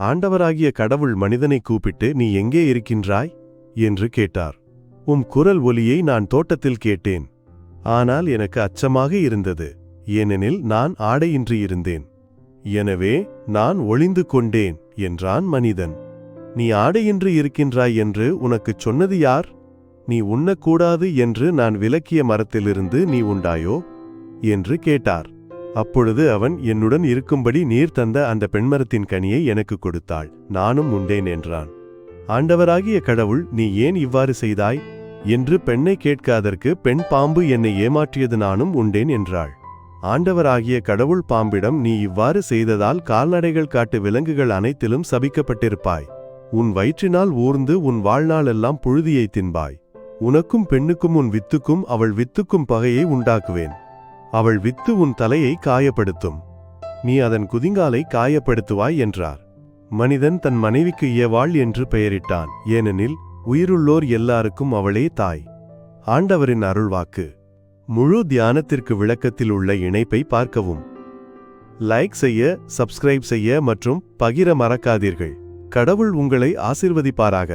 ஆண்டவராகிய கடவுள் மனிதனை கூப்பிட்டு நீ எங்கே இருக்கின்றாய்? என்று கேட்டார். உம் குரல் ஒலியை நான் தோட்டத்தில் கேட்டேன். ஆனால் எனக்கு அச்சமாக இருந்தது. ஏனெனில் நான் ஆடையின்றி இருந்தேன். எனவே நான் ஒளிந்து கொண்டேன் என்றான் மனிதன். நீ ஆடையின்றி இருக்கின்றாய் என்று உனக்குச் சொன்னது யார்? நீ உண்ணக்கூடாது என்று நான் விலக்கிய மரத்திலிருந்து நீ உண்டாயோ? என்று கேட்டார். அப்பொழுது அவன் என்னுடன் இருக்கும்படி நீர் தந்த அந்த பெண்மரத்தின் கனியை எனக்கு கொடுத்தாள். நானும் உண்டேன் என்றான். ஆண்டவராகிய கடவுள் நீ ஏன் இவ்வாறு செய்தாய்? என்று பெண்ணை கேட்காதற்கு பெண் பாம்பு என்னை ஏமாற்றியது நானும் உண்டேன் என்றாள். ஆண்டவராகிய கடவுள் பாம்பிடம் நீ இவ்வாறு செய்ததால் கால்நடைகள் காட்டு விலங்குகள் அனைத்திலும் சபிக்கப்பட்டிருப்பாய். உன் வயிற்றினால் ஊர்ந்து உன் வாழ்நாளெல்லாம் புழுதியை தின்பாய். உனக்கும் பெண்ணுக்கும் உன் வித்துக்கும் அவள் வித்துக்கும் பகையை உண்டாக்குவேன். அவள் வித்து உன் தலையை காயப்படுத்தும். நீ அதன் குதிங்காலை காயப்படுத்துவாய் என்றார். மனிதன் தன் மனைவிக்கு ஏவாள் என்று பெயரிட்டான். ஏனெனில் உயிருள்ளோர் எல்லாருக்கும் அவளே தாய். ஆண்டவரின் அருள்வாக்கு. முழு தியானத்திற்கு விளக்கத்தில் உள்ள இணைப்பை பார்க்கவும். லைக் செய்ய சப்ஸ்கிரைப் செய்ய மற்றும் பகிர மறக்காதீர்கள். கடவுள் உங்களை ஆசிர்வதிப்பாராக.